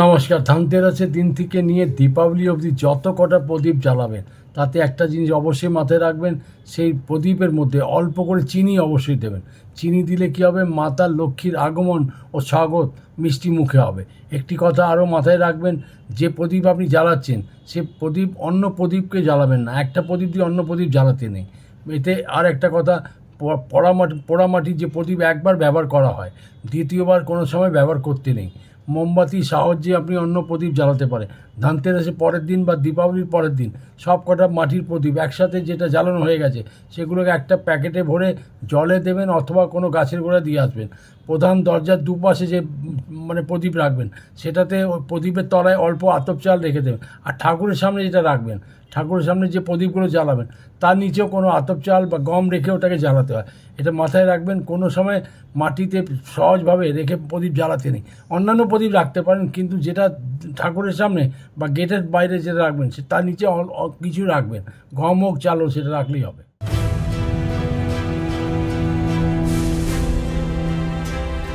নমস্কার ধনতেরাসের দিন থেকে নিয়ে দীপাবলি অবধি যত কটা প্রদীপ জ্বালাবেন, তাতে একটা জিনিস অবশ্যই মাথায় রাখবেন, সেই প্রদীপের মধ্যে অল্প করে চিনি অবশ্যই দেবেন। চিনি দিলে কী হবে? মাতা লক্ষ্মীর আগমন ও স্বাগত মিষ্টি মুখে হবে। একটি কথা আরও মাথায় রাখবেন, যে প্রদীপ আপনি জ্বালাচ্ছেন, সে প্রদীপ অন্য প্রদীপকে জ্বালাবেন না। একটা প্রদীপ দিয়ে অন্য প্রদীপ জ্বালাতে নেই। এতে আর একটা কথা পোড়ামাটি পোড়ামাটির যে প্রদীপ একবার ব্যবহার করা হয়, দ্বিতীয়বার কোনো সময় ব্যবহার করতে নেই। মোমবাতির সাহায্যে আপনি অন্য প্রদীপ জ্বালাতে পারেন। ধানতেরাসে পরের দিন বা দীপাবলির পরের দিন সব কটা মাটির প্রদীপ একসাথে যেটা জ্বালানো হয়ে গেছে, সেগুলোকে একটা প্যাকেটে ভরে জলে দেবেন অথবা কোনো গাছের গোড়া দিয়ে আসবেন। প্রধান দরজার দুপাশে যে মানে প্রদীপ রাখবেন। সেটাতে ওই প্রদীপের তলায় অল্প আতপ চাল রেখে দেবেন। আর ঠাকুরের সামনে যেটা রাখবেন, ঠাকুরের সামনে যে প্রদীপগুলো জ্বালাবেন, তার নিচেও কোনো আতপ চাল বা গম রেখে ওটাকে জ্বালাতে হয়। এটা মাথায় রাখবেন, কোনো সময় মাটিতে সহজভাবে রেখে প্রদীপ জ্বালাতে নেই। অন্যান্য প্রদীপ রাখতে পারেন, কিন্তু যেটা ঠাকুরের সামনে বা গেটের বাইরে যেটা রাখবেন, সে তার নিচে কিছু রাখবেন। গম হোক, চাল হোক, সেটা রাখলেই হবে।